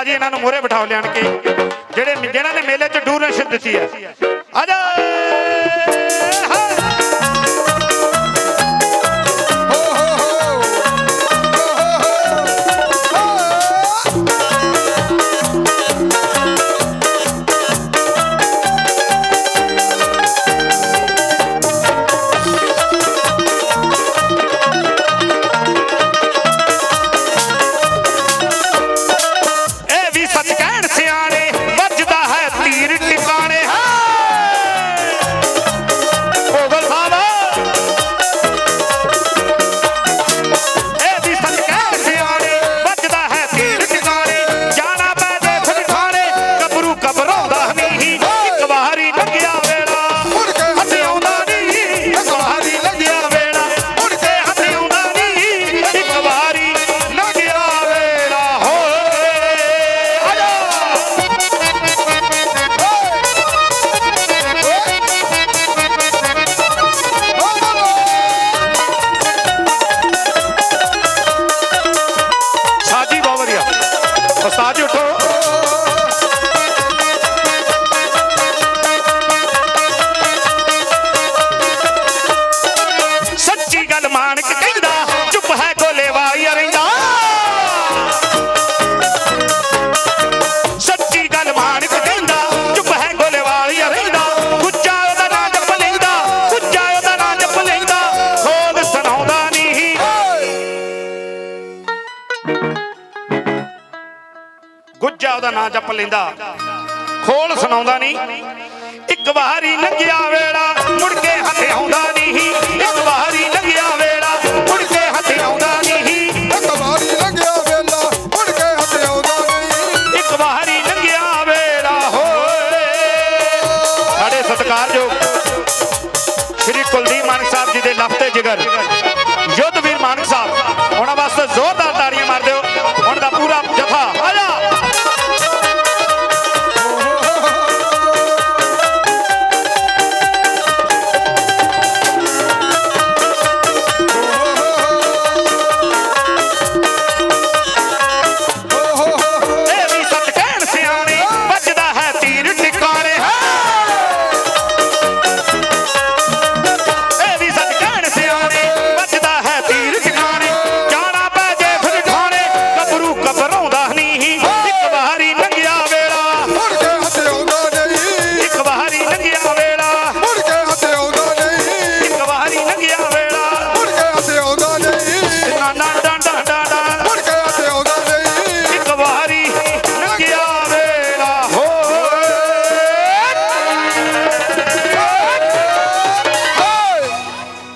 ਬਾਜੀ ਇਹਨਾਂ ਨੂੰ ਮੋਰੇ ਬਿਠਾਓ ਲਿਆਣ ਕੇ। ਜਿਹੜੇ ਜਿਹਨਾਂ ਨੇ ਮੇਲੇ 'ਚ ਡੋਨੇਸ਼ਨ ਦਿੱਤੀ ਹੈ। ਆ ਜਾ ਗੁੱਜਾ ਉਹਦਾ ਨਾਂ ਜਪ ਲੈਂਦਾ। ਖੋਲ ਸੁਣਾਉਂਦਾ ਨਹੀਂ। ਇੱਕ ਵਾਰੀ ਲੰਘਿਆ ਵੇੜਾ ਮੁੜ ਕੇ ਹੱਥ ਆਉਂਦਾ ਨਹੀਂ। ਇੱਕ ਵਾਰੀ ਲੰਘਿਆ ਵੇੜਾ ਮੁੜ ਕੇ ਹੱਥ ਆਉਂਦਾ ਨਹੀਂ। ਇੱਕ ਵਾਰੀ ਲੰਘਿਆ ਵੇਲਾ ਮੁੜ ਕੇ ਹੱਥ ਆਉਂਦਾ ਨਹੀਂ। ਇੱਕ ਵਾਰੀ ਲੰਘਿਆ ਵੇੜਾ ਹੋਏ। ਸਾਡੇ ਸਤਿਕਾਰਯੋਗ ਸ਼੍ਰੀ ਕੁਲਦੀਪ ਮਾਨਕ ਸਾਹਿਬ ਜੀ ਦੇ ਲਫਤੇ ਜਿਗਰ। ਯੁੱਧ ਵੀਰ ਮਾਨਕ ਸਾਹਿਬ ਉਹਨਾਂ ਵਾਸਤੇ ਜ਼ੋਰਦਾਰ